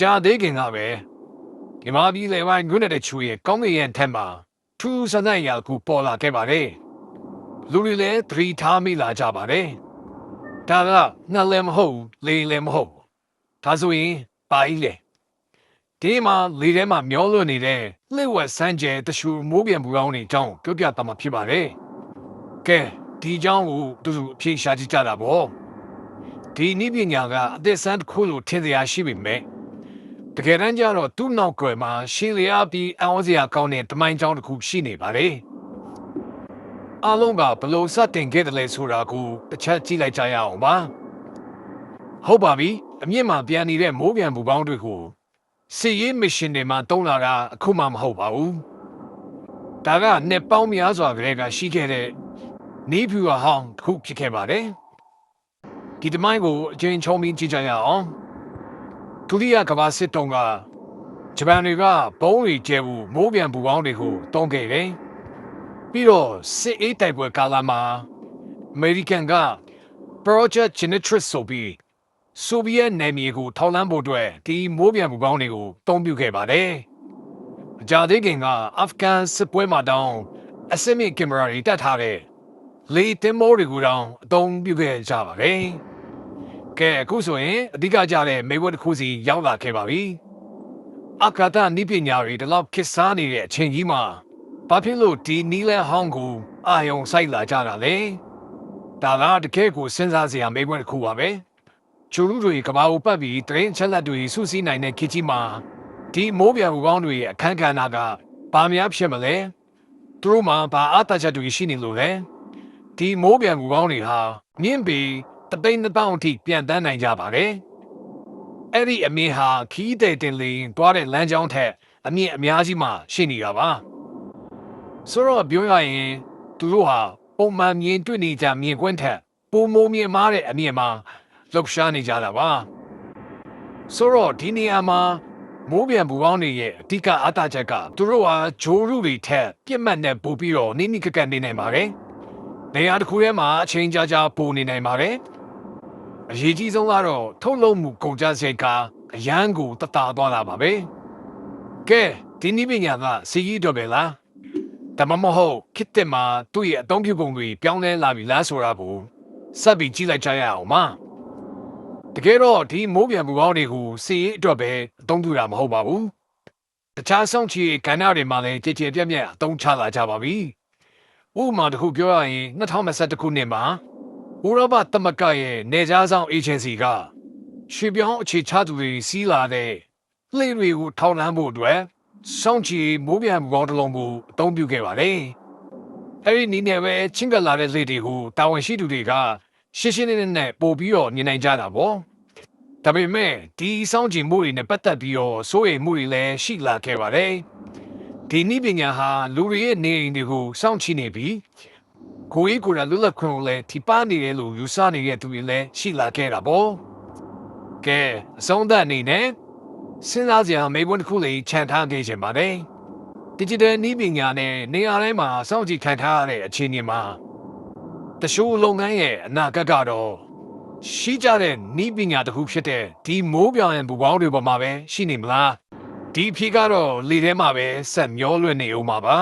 ကြသေးခင်ကပဲဒီမှာပြည်လေပိုင်းငွနဲ့တဲ့ချူရဲ့ကောင်းကင်ရဲ့ထက်မှာထူးဆန်းတဲ့ရာကူပေါ်လာခဲ့ပါတယ်လူတွေလည်းသတိထားမိလာကြပါတယ်ဒါကငှက်လည်းမဟုတ်လေလည်းမဟုတ်ဒါဆိုရင်ပါကြီးလေဒီမှာလေထဲမှာမျောလွတ်နေတဲ့လှည့်ဝက်စမ်းကျဲတရှူမိုးပြန်ပူကောင်းနေကြောင်းပြောပြသွားမှာဖြစ်ပါတယ်ကဲဒီเจ้าကိုတူတူအဖြေရှာကြည့်ကြတာပေါ့ဒီနည်းပညာကအသက်ဆန်းတစ်ခုလို့ထင်စရာရှိပေမဲ့ တကယ်တမ်းကျတော့သူ့နောက်ကွယ်မှာရှင်းလျားပြီးအောင်းစရာကောင်းတဲ့တမိုင်းကြောင်းတစ်ခုရှိနေပါတယ်အားလုံးကဘလို့စတင်ခဲ့တယ်လဲဆိုတာကိုတစ်ချက်ကြည့်လိုက်ကြရအောင်ပါဟုတ်ပါပြီအမြင့်မှာပြန်နေတဲ့မိုးပြန်ပူပေါင်းတွေကိုစစ်ရေးမစ်ရှင်တွေမှာတုံးလာတာအခုမှမဟုတ်ပါဘူးဒါကနှစ်ပေါင်းများစွာကလေးကရှိခဲ့တဲ့နေဖြူအဟောင်းတစ်ခုဖြစ်ခဲ့ပါတယ်ဒီတမိုင်းကိုအချင်းချုံပြီးကြည့်ကြရအောင် ဒုတိယကမ္ဘာစစ်တုန်းကဂျပန်တွေကဘုံးတွေကျဲဘူးမိုးပြန်ပူပေါင်းတွေကိုတုံးခဲ့တယ်ပြီးတော့စစ်အေးတိုက်ပွဲကာလမှာအမေရိကန်က Project Genetrix ဆိုပြီးဆိုဗီယက်နယ်မြေကိုထောက်လှမ်းဖို့အတွက်ဒီမိုးပြန်ပူပေါင်းတွေကိုတုံးပြခဲ့ပါတယ်အကြသေးခင်ကအာဖဂန်စစ်ပွဲမှာတောင်းအစစ်မြင့်ကင်မရာတွေတက်ထားတဲ့လေတင်မောတွေကိုတောင်အသုံးပြုခဲ့ကြပါပဲ။ ကဲအခုဆိုရင်အဓိကကြတဲ့မေဘွတ်တစ်ခုစီရောက်လာခဲ့ပါပြီ။အခါတနိပညာတွေဒီလောက်ခစ်စားနေတဲ့အချိန်ကြီးမှာဘာဖြစ်လို့ဒီနီလန်ဟောင်းကိုအာယုံဆိုင်လာကြတာလဲ။ဒါကတကယ်ကိုစဉ်းစားစရာမေဘွတ်တစ်ခုပါပဲ။ကျူလူတွေကဘာကိုပတ်ပြီးတရင်ချက်လက်တွေစုစည်းနိုင်တဲ့ခေတ်ကြီးမှာဒီမိုးပြန်ဘူကောင်းတွေရဲ့အခန်းကဏ္ဍကဘာများဖြစ်မလဲ။သူတို့မှာဘာအတချက်တွေရှိနေလို့လဲ။ဒီမိုးပြန်ကူကောင်းတွေဟာမြင့်ပေ တသိန်းတစ်ပေါင်းအထိပြန်တန်းနိုင်ကြပါတယ်။အဲ့ဒီအမြင်ဟာခီးတဲ့တင်လင်းတွားတဲ့လမ်းကြောင်းထက်အမြင့်အများကြီးမှရှိနေတာပါ။ဆိုတော့ပြောရရင်သူတို့ဟာပုံမှန်မြင်တွေ့နေကြမြင်ကွင်းထက်ပုံမိုးမြင်မားတဲ့အမြင်မှာလှုပ်ရှားနေကြတာပါ။ဆိုတော့ဒီနေရာမှာမိုးပြန်ဘူကောင်းတွေရဲ့အဓိကအတချက်ကသူတို့ဟာဂျိုးရုတွေထက်ပြစ်မှတ်နဲ့ပို့ပြီးတော့နိမ့်နိကကက်နေနိုင်ပါတယ်။နေရာတစ်ခုထဲမှာအချိန်ကြာကြာပိုနေနိုင်ပါတယ်။ အရေးကြီးဆုံးကတော့ထုတ်လုပ်မှုကုန်ကျစရိတ်ကအရန်ကိုတတာသွားတာပါပဲ။ကဲဒီနည်းပညာကစီကြီးတော့ပဲလား။ဒါမှမဟုတ်ခစ်တက်မှာသူ့ရဲ့အသုံးပြုပုံတွေပြောင်းလဲလာပြီလားဆိုတာကိုစပ်ပြီးကြည့်လိုက်ကြရအောင်ပါ။တကယ်တော့ဒီမိုးပြန်ပူပေါင်းတွေကိုစီရေးအတွက်ပဲအသုံးပြုတာမဟုတ်ပါဘူး။တခြားဆောင်ချီကဏ္ဍတွေမှာလည်းကြည်ကြည်ပြတ်ပြတ်အသုံးချလာကြပါပြီ။ဥပမာတစ်ခုပြောရရင်2021ခုနှစ်မှာ ဥရောပသမဂ္ဂရဲ့နေကြားဆောင်အေဂျင်စီကရွှေပြောင်းအခြေချသူတွေစီးလာတဲ့လှေတွေကိုထောက်လှမ်းဖို့အတွက်စောင့်ကြည့်မိုးပြန်ဘောင်းတစ်လုံးကိုအသုံးပြုခဲ့ပါတယ်။အဲဒီနည်းနဲ့ပဲချင်းကပ်လာတဲ့လှေတွေကိုတာဝန်ရှိသူတွေကရှင်းရှင်းလင်းလင်းနဲ့ပို့ပြီးတော့မြင်နိုင်ကြတာပေါ့။ဒါပေမဲ့ဒီစောင့်ကြည့်မှုတွေနဲ့ပတ်သက်ပြီးတော့စိုးရိမ်မှုတွေလည်းရှိလာခဲ့ပါတယ်။ဒီနည်းပညာဟာလူတွေရဲ့နေအိမ်တွေကိုစောင့်ကြည့်နေပြီး ကိုယ်ရေးကိုယ်တိုင်လွတ်လပ်ခွင့်ကိုလည်းထိပါနေတယ်လို့ယူဆနေတဲ့သူတွေလည်းရှိလာခဲ့တာပေါ့ကဲအဆုံးသတ်အနေနဲ့စဉ်းစားစရာမေးခွန်းတစ်ခုလေးခြံထားခဲ့ချင်ပါတယ် digital နည်းပညာနဲ့နေရာတိုင်းမှာစောင့်ကြည့်ခံထားရတဲ့အခြေအနေမှာတရှိုးလုပ်ငန်းရဲ့အနာဂတ်ကတော့ရှိကြတဲ့နည်းပညာတစ်ခုဖြစ်တဲ့ဒီမိုးပြောင်ရင်ဘူပေါင်းတွေပေါ်မှာပဲရှိနေမလားဒီဖြေကတော့လေထဲမှာပဲဆက်မျောလွင့်နေအောင်ပါပါ